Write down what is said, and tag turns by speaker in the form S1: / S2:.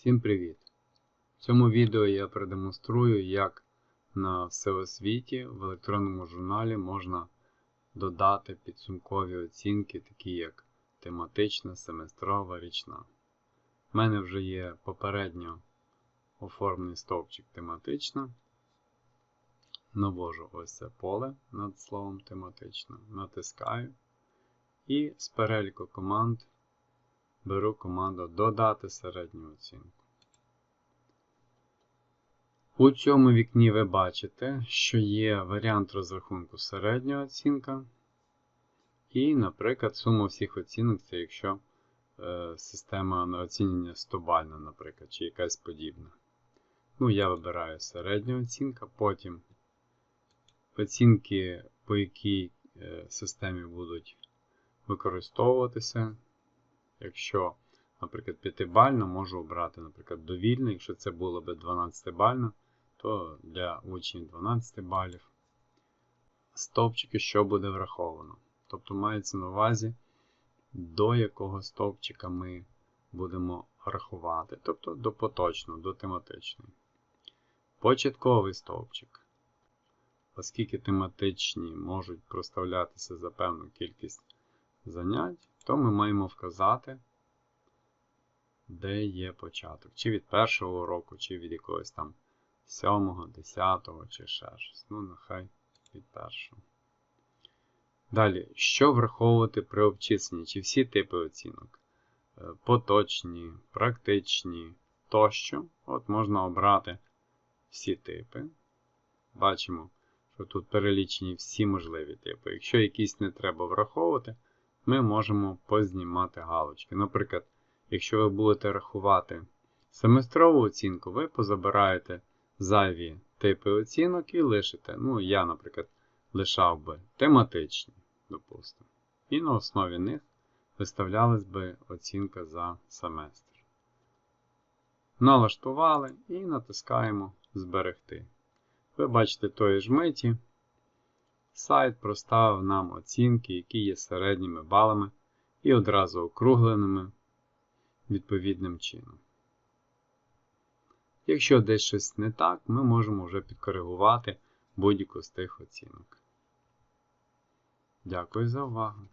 S1: Всім привіт! В цьому відео я продемонструю, як на всеосвіті в електронному журналі можна додати підсумкові оцінки, такі як тематична, семестрова, річна. У мене вже є попередньо оформлений стовпчик тематична. Навожу ось це поле над словом тематична, натискаю і з переліку команд беру команду Додати середню оцінку. У цьому вікні ви бачите, що є варіант розрахунку середня оцінка. І, наприклад, сума всіх оцінок це якщо е, система на оцінення 100 бальна, наприклад, чи якась подібна. Ну, я вибираю середню оцінка, потім оцінки, по якій е, системі будуть використовуватися. Якщо, наприклад, 5-бально, можу обрати, наприклад, довільно, якщо це було б 12-бально, то для учнів 12 балів. Стовпчики, що буде враховано. Тобто мається на увазі, до якого стовпчика ми будемо рахувати. Тобто до поточного, до тематичної. Початковий стовпчик. Оскільки тематичні можуть проставлятися за певну кількість занять, то ми маємо вказати, де є початок. Чи від першого уроку, чи від якогось там 7, 10 чи ще щось. Ну, нехай від першого. Dалі, що враховувати при обчисленні? Чи всі типи оцінок? Е, поточні, практичні тощо. От можна обрати всі типи. Бачимо, що тут перелічені всі можливі типи. Якщо якісь не треба враховувати, ми можемо познімати галочки. Наприклад, якщо ви будете рахувати семестрову оцінку, ви позабираєте зайві типи оцінок і лишите. Ну, я, наприклад, лишав би тематичні, допустимо. І на основі них виставлялась би оцінка за семестр. Налаштували і натискаємо Зберегти. Ви бачите тої ж миті. Сайт проставив нам оцінки, які є середніми балами, і одразу округленими відповідним чином. Якщо десь щось не так, ми можемо вже підкоригувати будь-яку з тих оцінок. Дякую за увагу!